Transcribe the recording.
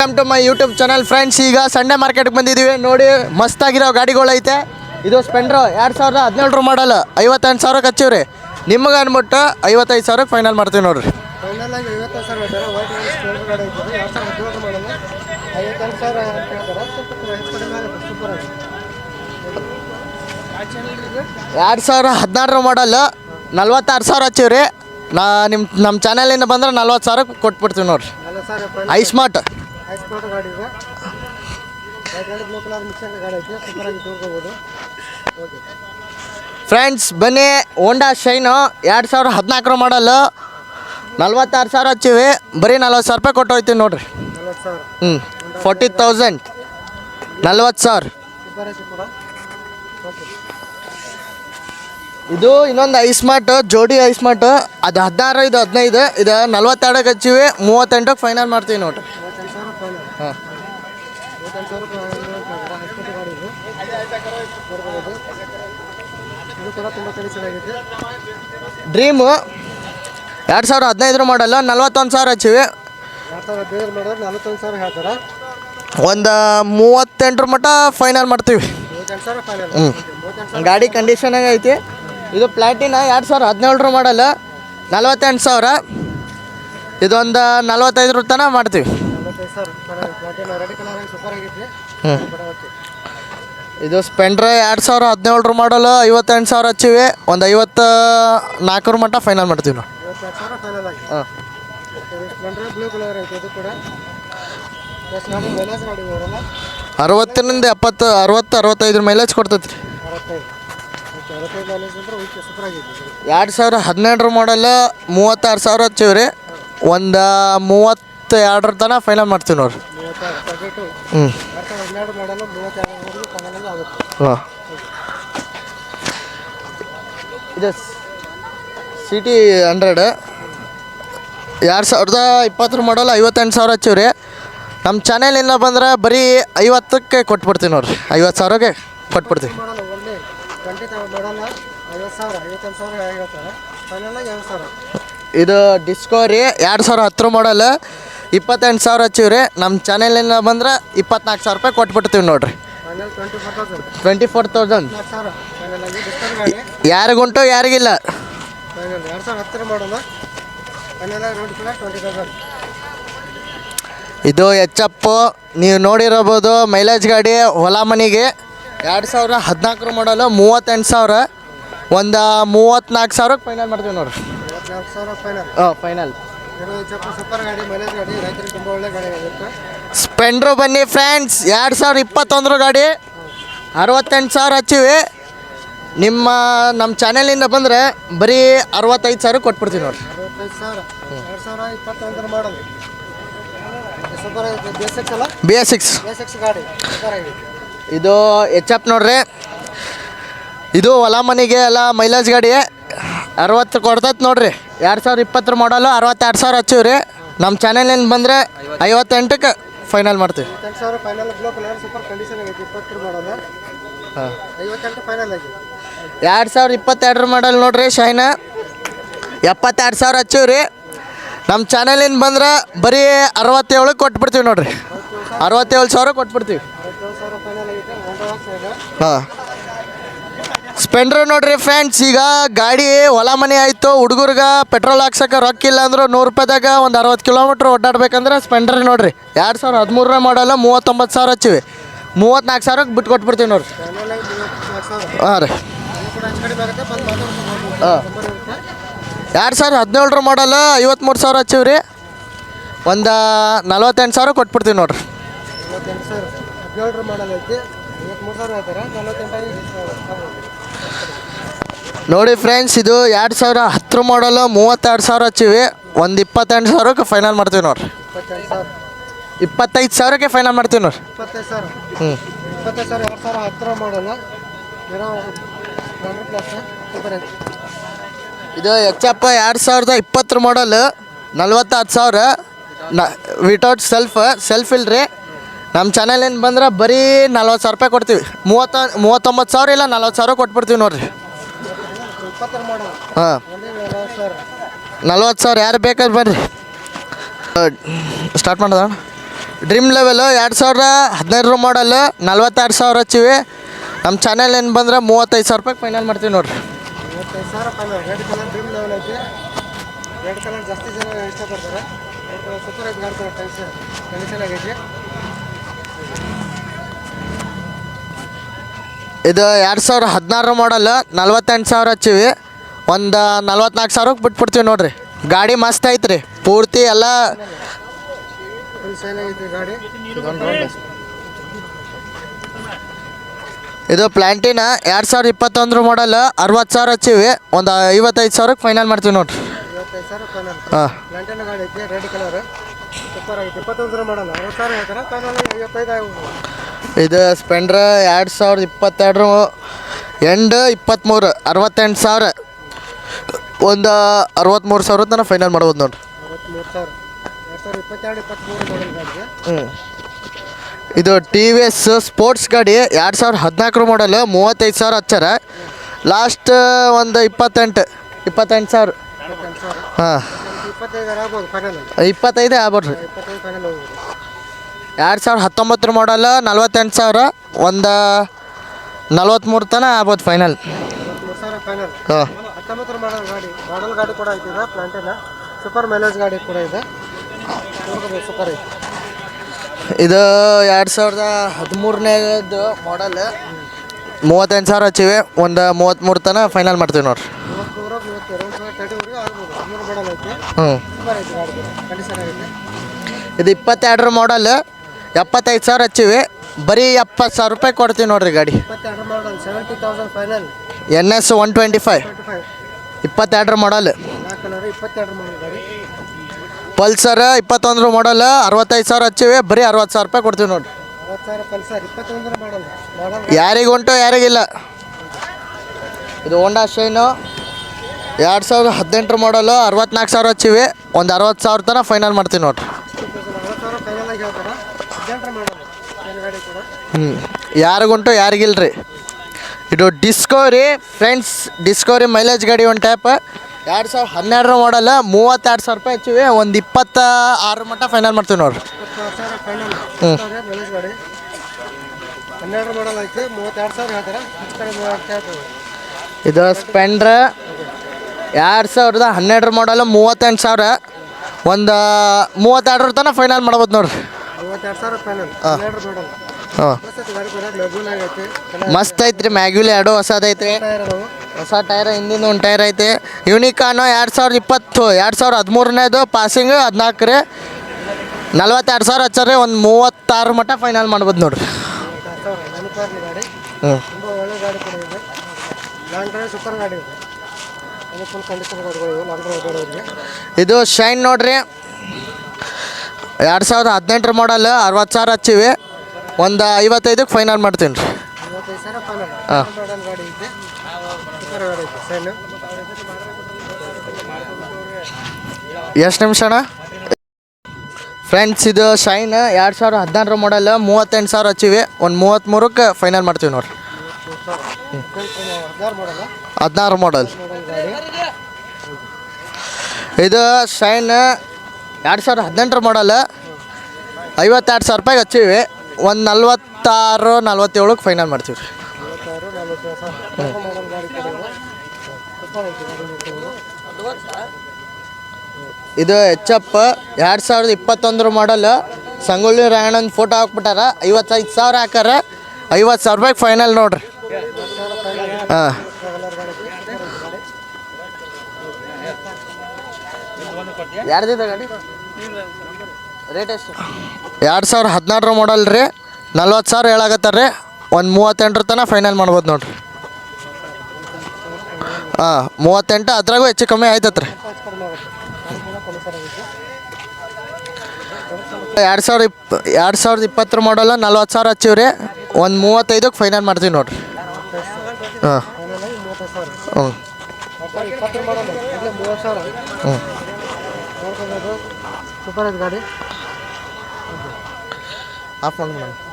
Welcome to my YouTube channel friends ಈಗ Sunday ಮಾರ್ಕೆಟ್ಗೆ ಬಂದಿದ್ದೀವಿ. ನೋಡಿ ಮಸ್ತಾಗಿರೋ ಗಾಡಿಗಳು ಐತೆ. ಇದು ಸ್ಪೆಂಡ್ರು ಎರಡು ಸಾವಿರದ ಹದಿನೇಳರ ಮಾಡಲ್ ಐವತ್ತೆಂಟು ಸಾವಿರಕ್ಕೆ ಹಚ್ಚಿವ್ರಿ. ನಿಮಗೆ ಅಂದ್ಬಿಟ್ಟು ಐವತ್ತೈದು ಸಾವಿರಕ್ಕೆ ಫೈನಲ್ ಮಾಡ್ತೀವಿ ನೋಡ್ರಿ. ಎರಡು ಸಾವಿರ ಹದಿನಾರರ ಮಾಡಲ್ ನಲ್ವತ್ತಾರು ಸಾವಿರ ಹಚ್ಚಿವ್ರಿ. ನಾ ನಿಮ್ಮ ನಮ್ಮ ಚಾನಲಿಂದ ಬಂದ್ರೆ ನಲ್ವತ್ತು ಸಾವಿರಕ್ಕೆ ಕೊಟ್ಬಿಡ್ತೀವಿ ನೋಡ್ರಿ. ಎಲ್ಲ ಸಾವಿರ final i smart i sport ಗಾಡಿ ಇದೆ. ವೈಟ್ ಗಾಡಿ ಬ್ಲೂ ಕಲರ್ ಮಿಕ್ಸರ್ ಗಾಡಿ ಐತಿ. ಸೂಪರ್ ತೋರ್ಕೋಬೋದು. ಓಕೆ ಫ್ರೆಂಡ್ಸ್ ಬನ್ನಿ ಹೋಂಡಾ ಶೈನು ಎರಡು ಸಾವಿರ ಹದಿನಾಲ್ಕರ ಮಾಡಲ್ಲು ನಲ್ವತ್ತಾರು ಸಾವಿರ ಹಚ್ಚಿವಿ. ಬರೀ ನಲ್ವತ್ತು ಸಾವಿರ ರೂಪಾಯಿ ಕೊಟ್ಟು ಹೋಯ್ತೀವಿ ನೋಡ್ರಿ. ಹ್ಞೂ ಫೋರ್ಟಿ ತೌಸಂಡ್ ನಲ್ವತ್ತು ಸಾವಿರ. ಇದು ಇನ್ನೊಂದು ಐಸ್ಮಾರ್ಟ್ ಜೋಡಿ ಐಸ್ಮಾರ್ಟ್ ಅದು ಹದಿನಾರು ಇದು ಹದಿನೈದು ಇದು ನಲ್ವತ್ತೆರಡಕ್ಕೆ ಹಚ್ಚಿವಿ. ಮೂವತ್ತೆಂಟಕ್ಕೆ ಫೈನಲ್ ಮಾಡ್ತೀವಿ ನೋಡ್ರಿ. ಡ್ರೀಮು ಎರಡು ಸಾವಿರ ಹದಿನೈದರ ಮಾಡಲ್ಲ ನಲ್ವತ್ತೊಂದು ಸಾವಿರ ಹಚ್ಚಿವಿ ಒಂದು ಮೂವತ್ತೆಂಟರ ಮಟ್ಟ ಫೈನಲ್ ಮಾಡ್ತೀವಿ. ಹ್ಞೂ ಗಾಡಿ ಕಂಡೀಷನಾಗ ಐತಿ. ಇದು ಪ್ಲಾಟಿನ ಎರಡು ಸಾವಿರ ಹದಿನೇಳರ ಮಾಡಲ್ಲ ನಲ್ವತ್ತೆಂಟು ಸಾವಿರ. ಇದೊಂದು ನಲ್ವತ್ತೈದರ ತನಕ ಮಾಡ್ತೀವಿ. ಇದು ಸ್ಪೆಂಡ್ರ ಎರಡು ಸಾವಿರ ಹದಿನೇಳರ ಮಾಡಲು ಐವತ್ತೆಂಟು ಸಾವಿರ ಹಚ್ಚಿವಿ. ಒಂದು ಐವತ್ತು ನಾಲ್ಕರ ಮಟ್ಟ ಫೈನಲ್ ಮಾಡ್ತೀವಿ ನಾವು. ಹಾಂ. ಅರವತ್ತರಿಂದ ಎಪ್ಪತ್ತು ಅರವತ್ತು ಅರವತ್ತೈದರ ಮೈಲೇಜ್ ಕೊಡ್ತೈತೆ ರೀ ಅರವತ್ತೈದು. ಓಕೆ ಅರವತ್ತೈದು ಮೈಲೇಜ್ ಅಂದ್ರೆ ಓಕೆ ಸೂಪರ್ ಆಗೈತಿ ಇದು. ಎರಡು ಸಾವಿರ ಹದಿನೆಂಟರ ಮಾಡಲ್ ಮೂವತ್ತಾರು ಸಾವಿರ ಹಚ್ಚಿವ್ರಿ. ಒಂದು ಮೂವತ್ತು ಎರಡರ ತನಕ ಫೈನಲ್ ಮಾಡ್ತೀವಿ ನೋಡ್ರಿ. ಹ್ಞೂ ಹಾಂ. ಇದು ಹಂಡ್ರೆಡ್ ಎರಡು ಸಾವಿರದ ಇಪ್ಪತ್ತರ ಮಾಡಲ್ ಐವತ್ತೆಂಟು ಸಾವಿರ ಹಚ್ಚಿವಿ ರೀ ನಮ್ಮ ಚಾನೆಲಿಂದ ಬಂದ್ರೆ ಬರೀ ಐವತ್ತಕ್ಕೆ ಕೊಟ್ಬಿಡ್ತೀವಿ ನೋಡ್ರಿ. ಐವತ್ತು ಸಾವಿರಕ್ಕೆ ಕೊಟ್ಬಿಡ್ತೀವಿ. ಇದು ಡಿಸ್ಕೋ ರೀ, ಎರಡು ಸಾವಿರ ಹತ್ತರ ಮಾಡಲ್ ಇಪ್ಪತ್ತೆಂಟು ಸಾವಿರ ಹಚ್ಚಿವಿ ರೀ ನಮ್ಮ ಚಾನೆಲಿಂದ ಬಂದ್ರೆ ಇಪ್ಪತ್ನಾಲ್ಕು ಸಾವಿರ ರೂಪಾಯಿ ಕೊಟ್ಬಿಡ್ತೀವಿ ನೋಡ್ರಿ. ಟ್ವೆಂಟಿ ಫೋರ್ ತೌಸಂಡ್ ಯಾರಿಗುಂಟು ಯಾರಿಗಿಲ್ಲ. ಇದು ಎಚ್ ಎಪ್ಪು ನೀವು ನೋಡಿರಬಹುದು ಮೈಲೇಜ್ ಗಾಡಿ ಹೊಲ ಮನೆಗೆ. ಎರಡು ಸಾವಿರ ಹದಿನಾಲ್ಕರ ಮಾಡಲು ಮೂವತ್ತೆಂಟು ಸಾವಿರ. ಒಂದು ಮೂವತ್ತ್ನಾಲ್ಕು ಸಾವಿರಕ್ಕೆ ಫೈನಲ್ ಮಾಡ್ತೀವಿ ನೋಡ್ರಿ. ಹಾಂ ಫೈನಲ್ ಸ್ಪೆಂಡ್ರು ಬನ್ನಿ ಫ್ರೆಂಡ್ಸ್, ಎರಡು ಸಾವಿರ ಇಪ್ಪತ್ತೊಂದರ ಗಾಡಿ. ಅರವತ್ತೆಂಟು ಸಾವಿರ ಹಚ್ಚಿವಿ. ನಿಮ್ಮ ನಮ್ಮ ಚಾನೆಲಿಂದ ಬಂದರೆ ಬರೀ ಅರವತ್ತೈದು ಸಾವಿರ ಕೊಟ್ಬಿಡ್ತೀವಿ ನೋಡ್ರಿ. ಬಿ ಎಸ್ ಸಿಕ್ಸ್ ಇದು ಎಚ್ ಎಫ್ ನೋಡ್ರಿ. ಇದು ಹೊಲ ಮನೆಗೆ ಎಲ್ಲ ಮೈಲೇಜ್ ಗಾಡಿ. ಅರವತ್ತು ಕೊಡ್ತೈತೆ ನೋಡ್ರಿ. ಎರಡು ಸಾವಿರ ಇಪ್ಪತ್ತರ ಮಾಡಲು ಅರವತ್ತೆರಡು ಸಾವಿರ ಹಚ್ಚಿವಿ ರೀ ನಮ್ಮ ಚಾನೆಲಿಂದ ಬಂದರೆ ಐವತ್ತೆಂಟಕ್ಕೆ ಫೈನಲ್ ಮಾಡ್ತೀವಿ. ಹಾಂ. ಎರಡು ಸಾವಿರ ಇಪ್ಪತ್ತೆರಡರ ಮಾಡಲ್ ನೋಡ್ರಿ ಶೈನ. ಎಪ್ಪತ್ತೆರಡು ಸಾವಿರ ಹಚ್ಚಿವಿ ರೀ ನಮ್ಮ ಚಾನಲಿಂದ ಬಂದ್ರೆ ಬರೀ ಅರವತ್ತೇಳಕ್ಕೆ ಕೊಟ್ಬಿಡ್ತೀವಿ ನೋಡ್ರಿ. ಅರವತ್ತೇಳು ಸಾವಿರ ಕೊಟ್ಬಿಡ್ತೀವಿ. ಹಾಂ. ಸ್ಪೆಂಡ್ರು ನೋಡ್ರಿ ಫ್ರೆಂಡ್ಸ್, ಈಗ ಗಾಡಿ ಹೊಲ ಮನೆ ಆಯಿತು, ಹುಡುಗರ್ಗ ಪೆಟ್ರೋಲ್ ಹಾಕ್ಸಕ್ಕೆ ರೊಕ್ಕ ಇಲ್ಲ ಅಂದ್ರೆ ನೂರು ರೂಪಾಯಿದಾಗ ಒಂದು ಅರವತ್ತು ಕಿಲೋಮೀಟ್ರ್ ಓಡಾಡ್ಬೇಕಂದ್ರೆ ಸ್ಪೆಂಡ್ರ್ ನೋಡ್ರಿ. ಎರಡು ಸಾವಿರ ಹದಿಮೂರರ ಮಾಡಲ್ಲ ಮೂವತ್ತೊಂಬತ್ತು ಸಾವಿರ ಹಚ್ಚಿವಿ. ಮೂವತ್ನಾಲ್ಕು ಸಾವಿರಕ್ಕೆ ಬಿಟ್ಟು ಕೊಟ್ಬಿಡ್ತೀವಿ ನೋಡ್ರಿ. ಹಾಂ ರೀ. ಹಾಂ. ಎರಡು ಸಾವಿರ ಹದಿನೇಳರ ಮಾಡಲ್ಲ ಐವತ್ತ್ಮೂರು ಸಾವಿರ ಹಚ್ಚಿವಿ ರೀ ಒಂದು ನಲ್ವತ್ತೆಂಟು ಸಾವಿರ ಕೊಟ್ಬಿಡ್ತೀವಿ ನೋಡ್ರಿ. ಐತಿ. ಸಾವಿರ ಹೇಳ್ತಾರೆ? ನಲ್ವತ್ತೆಂಟಾಗಿ ನೋಡಿ ಫ್ರೆಂಡ್ಸ್ ಇದು ಎರಡು ಸಾವಿರ ಹತ್ತು ಮಾಡಲು ಮೂವತ್ತೆರಡು ಸಾವಿರ ಹಚ್ಚಿವಿ. ಒಂದು ಇಪ್ಪತ್ತೆಂಟು ಸಾವಿರಕ್ಕೆ ಫೈನಲ್ ಮಾಡ್ತೀವಿ ನೋಡ್ರಿ. ಇಪ್ಪತ್ತೈದು ಸಾವಿರಕ್ಕೆ ಫೈನಲ್ ಮಾಡ್ತೀವಿ ನೋಡ್ರಿ. ಹ್ಞೂ ಏನೋ ಇದು ಎಚ್ ಎಪ್ ಎರಡು ಸಾವಿರದ ಇಪ್ಪತ್ತರ ಮಾಡಲ್ ನಲ್ವತ್ತಾರು ಸಾವಿರ. ನ ವಿತೌಟ್ ಸೆಲ್ಫ್ ಸೆಲ್ಫ್ ಇಲ್ರಿ ನಮ್ಮ ಚಾನಲಿಂದ ಬಂದ್ರೆ ಬರೀ ನಲ್ವತ್ತು ಸಾವಿರ ರೂಪಾಯಿ ಕೊಡ್ತೀವಿ. ಮೂವತ್ತ ಮೂವತ್ತೊಂಬತ್ತು ಸಾವಿರ ಇಲ್ಲ ನಲ್ವತ್ತು ಸಾವಿರ ಕೊಟ್ಬಿಡ್ತೀವಿ ನೋಡ್ರಿ. ಹಾಂ. ನಲವತ್ತು ಸಾವಿರ. ಯಾರು ಬೇಕಾದ್ರೆ ಬರ್ರಿ. ಸ್ಟಾರ್ಟ್ ಮಾಡೋದ? ಡ್ರೀಮ್ ಲೆವೆಲು ಎರಡು ಸಾವಿರ ಹದಿನೈದು ಮಾಡಲ್ಲು ನಲ್ವತ್ತೆರಡು ಸಾವಿರ ಹಚ್ಚಿವಿ. ನಮ್ಮ ಚಾನೆಲ್ ಏನು ಬಂದ್ರೆ ಮೂವತ್ತೈದು ಸಾವಿರ ರೂಪಾಯಿ ಫೈನಲ್ ಮಾಡ್ತೀವಿ ನೋಡ್ರಿ. ಜಾಸ್ತಿ ಜನ ಇಷ್ಟಪಡ್ತಾರೆ ರೆಡ್ ಕಲರ್ ಸೂಪರ್ ಐತಿ ಗಾಡಿ ಕಲರ್ ಟೆನ್ಷನ್ ಕಂಡೀಷನ್ ಆಗೈತಿ ಇದು ಎರಡು ಸಾವಿರ ಹದಿನಾರು ಮಾಡಲ್ ನಲ್ವತ್ತೆಂಟು ಸಾವಿರ ಹಚ್ಚಿವಿ. ಒಂದು ನಲ್ವತ್ನಾಲ್ಕು ಸಾವಿರಕ್ಕೆ ಬಿಟ್ಬಿಡ್ತೀವಿ ನೋಡ್ರಿ. ಗಾಡಿ ಮಸ್ತ್ ಐತ್ರಿ. ಪೂರ್ತಿ ಎಲ್ಲ ಇದು ಪ್ಲ್ಯಾಂಟಿನ ಎರಡು ಸಾವಿರ ಇಪ್ಪತ್ತೊಂದರ ಮಾಡಲ್ ಅರವತ್ತು ಸಾವಿರ ಹಚ್ಚಿವಿ. ಒಂದು ಐವತ್ತೈದು ಸಾವಿರಕ್ಕೆ ಫೈನಲ್ ಮಾಡ್ತೀವಿ ನೋಡ್ರಿ. ಹಾಂ. ಸೂಪರ್ ಮಾಡಲ್ಲ ಅರವತ್ತು ಸಾವಿರ ಇದು ಸ್ಪೆಂಡ್ರ್ ಎರಡು ಸಾವಿರದ ಇಪ್ಪತ್ತೆರಡು ಎಂಡ್ ಇಪ್ಪತ್ತ್ಮೂರು ಅರವತ್ತೆಂಟು ಸಾವಿರ. ಒಂದು ಅರವತ್ತ್ಮೂರು ಸಾವಿರ ತನಕ ಫೈನಲ್ ಮಾಡ್ಬೋದು ನೋಡ್ರಿ. ಹ್ಞೂ ಇದು ಟಿ ವಿ ಎಸ್ ಸ್ಪೋರ್ಟ್ಸ್ ಗಾಡಿ ಎರಡು ಸಾವಿರದ ಹದಿನಾಲ್ಕರ ಮಾಡಲ್ ಮೂವತ್ತೈದು ಸಾವಿರ ಹಚ್ಚಾರ. ಲಾಸ್ಟ್ ಒಂದು ಇಪ್ಪತ್ತೆಂಟು ಇಪ್ಪತ್ತೆಂಟು ಸಾವಿರ. ಹಾಂ. ಇಪ್ಪತ್ತೈದು ಆಗ್ಬೋದು ಫೈನಲ್ ಇಪ್ಪತ್ತೈದೇ ಆಗ್ಬಿಡ್ರಿ ಇಪ್ಪತ್ತೈದು ಫೈನಲ್ ಹೋಗ್ಬೋದು ಎರಡು ಸಾವಿರದ ಹತ್ತೊಂಬತ್ತರ ಮಾಡಲ್ ನಲ್ವತ್ತೆಂಟು ಸಾವಿರ ಒಂದು ನಲ್ವತ್ತ್ಮೂರು ತನ ಆಗ್ಬೋದು ಫೈನಲ್ ಹಾಂ. ಹತ್ತೊಂಬತ್ತರ ಮಾಡಲ್ ಗಾಡಿ ಮಾಡಲ್ ಗಾಡಿ ಕೂಡ ಐತಿದೆ ಪ್ಲಾಂಟೇನ ಸೂಪರ್ ಮೈಲೇಜ್ ಗಾಡಿ ಕೂಡ ಇದೆ. ನೋಡ್ಕೋಬೋದು ಸೂಪರ್ ಐತಿ. ಇದು ಎರಡು ಸಾವಿರದ ಹದಿಮೂರನೇದು ಮಾಡಲ್ ಮೂವತ್ತೆಂಟು ಸಾವಿರ ಹಚ್ಚಿವೆ ಒಂದು ಮೂವತ್ತ್ಮೂರು ತನ ಫೈನಲ್ ಮಾಡ್ತೀವಿ ನೋಡ್ರಿ. ಹ್ಞೂ ಇದು ಇಪ್ಪತ್ತೆರಡರ ಮಾಡಲ್ ಎಪ್ಪತ್ತೈದು ಸಾವಿರ ಹಚ್ಚಿವಿ. ಬರೀ ಎಪ್ಪತ್ತು ಸಾವಿರ ರೂಪಾಯಿ ಕೊಡ್ತೀವಿ ನೋಡ್ರಿ ಗಾಡಿ. N S one twenty five. ಇಪ್ಪತ್ತೆರಡರ ಮಾಡಲ್ ಪಲ್ಸರ್ ಇಪ್ಪತ್ತೊಂದರ ಮಾಡಲ್ ಅರವತ್ತೈದು ಸಾವಿರ ಹಚ್ಚಿವಿ. ಬರೀ ಅರವತ್ತು ಸಾವಿರ ರೂಪಾಯಿ ಕೊಡ್ತೀವಿ ನೋಡ್ರಿ. ಯಾರಿಗೆ ಉಂಟು ಯಾರಿಗಿಲ್ಲ ಇದು ಹೋಂಡಾ ಶೈನು ಎರಡು ಸಾವಿರದ ಹದಿನೆಂಟರ ಮಾಡಲು ಅರವತ್ನಾಲ್ಕು ಸಾವಿರ ಹಚ್ಚಿವಿ. ಒಂದು ಅರವತ್ತು ಸಾವಿರ ತನಕ ಫೈನಲ್ ಮಾಡ್ತೀವಿ ನೋಡ್ರಿ. ಹ್ಞೂ ಯಾರಿಗುಂಟು ಯಾರಿಗಿಲ್ರಿ? ಇದು ಡಿಸ್ಕವರಿ ಫ್ರೆಂಡ್ಸ್ ಡಿಸ್ಕವರಿ ಮೈಲೇಜ್ ಗಾಡಿ ಒಂದು ಟೈಪ್ ಎರಡು ಸಾವಿರ ಹನ್ನೆರಡರ ಮಾಡಲ್ಲ ಮೂವತ್ತೆರಡು ಸಾವಿರ ರೂಪಾಯಿ ಹಚ್ಚಿವಿ. ಒಂದು ಇಪ್ಪತ್ತ ಆರು ಮಟ್ಟ ಫೈನಲ್ ಮಾಡ್ತೀವಿ ನೋಡ್ರಿ. ಹ್ಞೂ. ಇದು ಸ್ಪೆಂಡ್ರ ಎರಡು ಸಾವಿರದ ಹನ್ನೆರಡರ ಮಾಡಲ್ಲ ಮೂವತ್ತೆಂಟು ಸಾವಿರ. ಒಂದು ಮೂವತ್ತೆರಡರ ತನಕ ಫೈನಲ್ ಮಾಡ್ಬೋದು ನೋಡ್ರಿ. ಮೂವತ್ತೆರಡು ಸಾವಿರ ಫೈನಲ್ ಹನ್ನೆರಡು ಮಾಡಲ್ ಹಾಂ. ಮಸ್ತ್ ಗಾಡಿ ಕೂಡ ಮೆಗೂನ್ ಆಗೈತಿ. ಮಸ್ತ್ ಐತ್ರಿ ಮ್ಯಾಗ್ಯುಲ್ ಎರಡು ಹೊಸದೈತ್ರಿ ಟೈರ್ ಅದಾವು. ಹೊಸ ಟೈರ್ ಹಿಂದಿನ ಒಂದು ಟೈರ್ ಐತೆ. ಯೂನಿಕಾನು ಎರಡು ಸಾವಿರದ ಇಪ್ಪತ್ತು ಎರಡು ಸಾವಿರದ ಹದಿಮೂರನೇದು ಪಾಸಿಂಗ್ ಹದಿನಾಲ್ಕು ರೀ. ನಲ್ವತ್ತೆರಡು ಸಾವಿರ ಹಚ್ಚಾರಿ ಒಂದು ಮೂವತ್ತಾರು ಮಟ್ಟ ಫೈನಲ್ ಮಾಡ್ಬೋದು ನೋಡ್ರಿ. ಮೂವತ್ತೆರಡು ಗಾಡಿ ಹ್ಞೂ ತುಂಬ ಒಳ್ಳೆ ಗಾಡಿ ಕೂಡ ಇದೆ. ಲಾಂಗ್ ಡ್ರೈವ್ ಸೂಪರ್ ಗಾಡಿ ಇದೆ. ಅದು ಫುಲ್ ಕಂಡೀಷನ್ ಗಾಡಿಗಳು ಇವೆ ಲಾಂಗ್ ಡ್ರೈವ್ ಗಾಡಿಗಳಿಗೆ ಇದು. ಶೈನ್ ನೋಡ್ರಿ. ಎರಡು ಸಾವಿರದ ಹದಿನೆಂಟರ ಮಾಡಲ್ ಅರವತ್ತು ಸಾವಿರ ಹಚ್ಚಿವಿ. ಒಂದು ಐವತ್ತೈದಕ್ಕೆ ಫೈನಲ್ ಮಾಡ್ತೀನಿ ರೀ. ಹಾಂ. ಎಷ್ಟು ನಿಮಿಷ ಅಣ್ಣ? ಫ್ರೆಂಡ್ಸ್ ಇದು ಶೈನ್ ಎರಡು ಸಾವಿರ ಹದಿನಾರರ ಮಾಡಲ್ ಮೂವತ್ತೆಂಟು ಸಾವಿರ ಹಚ್ಚಿವಿ. ಒಂದು ಮೂವತ್ತ್ಮೂರಕ್ಕೆ ಫೈನಲ್ ಮಾಡ್ತೀವಿ ನೋಡ್ರಿ. ಹದಿನಾರು ಮಾಡಲ್ ಇದು ಶೈನ್ ಎರಡು ಸಾವಿರ ಹದಿನೆಂಟರ ಮಾಡಲ್ ಐವತ್ತೆರಡು ಸಾವಿರ ರೂಪಾಯಿಗೆ ಹಚ್ಚೀವಿ. ಒಂದು ನಲ್ವತ್ತಾರು, ನಲ್ವತ್ತೇಳಕ್ಕೆ ಫೈನಲ್ ಮಾಡ್ತೀವಿ ರೀ ಇದೆ ಎಚ್ ಎರಡು ಸಾವಿರದ ಇಪ್ಪತ್ತೊಂದರ ಮಾಡಲ್ ಸಂಗೊಳ್ಳಿ ರಾಯಣ್ಣನ ಫೋಟೋ ಹಾಕ್ಬಿಟ್ಟಾರ. ಐವತ್ತೈದು ಸಾವಿರ ಹಾಕಾರ ಐವತ್ತು ಸಾವಿರ ರೂಪಾಯಿಗೆ ಫೈನಲ್ ನೋಡ್ರಿ. ಹಾಂ ಕಲರ್ ಗಾಡಿ ಐತೆ ಗಾಡಿ ಎರಡು ಸಾವಿರ ಹದಿನಾರರ ಮಾಡಲ್ ರೀ. ನಲ್ವತ್ತು ಸಾವಿರ ಹೇಳಾಗತ್ತಾರ್ರಿ ಒಂದು ಮೂವತ್ತೆಂಟರ ತನಕ ಫೈನಲ್ ಮಾಡ್ಬೋದು ನೋಡ್ರಿ. ಹಾಂ, ಮೂವತ್ತೆಂಟು, ಅದ್ರಾಗೂ ಹೆಚ್ಚು ಕಮ್ಮಿ ಆಯ್ತತ್ ರೀ ಹೆಚ್ಚು ಕಡಿಮೆ ಆಗುತ್ತೆ ಗಾಡಿ ಕೂಡ ಕಂಡೀಷನ್ ಆಗೈತೆ ಎರಡು ಸಾವಿರ ಇಪ್, ಎರಡು ಸಾವಿರದ ಇಪ್ಪತ್ತರ ಮಾಡಲ್ಲ ನಲ್ವತ್ತು ಸಾವಿರ ಹಚ್ಚಿವ್ರಿ ಒಂದು ಮೂವತ್ತೈದಕ್ಕೆ ಫೈನಲ್ ಮಾಡ್ತೀವಿ ನೋಡ್ರಿ. ಹಾಂ. ಹ್ಞೂ ಹ್ಞೂ ನೋಡ್ಕೊಬೋದು ಸೂಪರ್ ಐತೆ ಗಾಡಿ ಆಫ್ ಮಾಡಿ ಮೇಡಮ್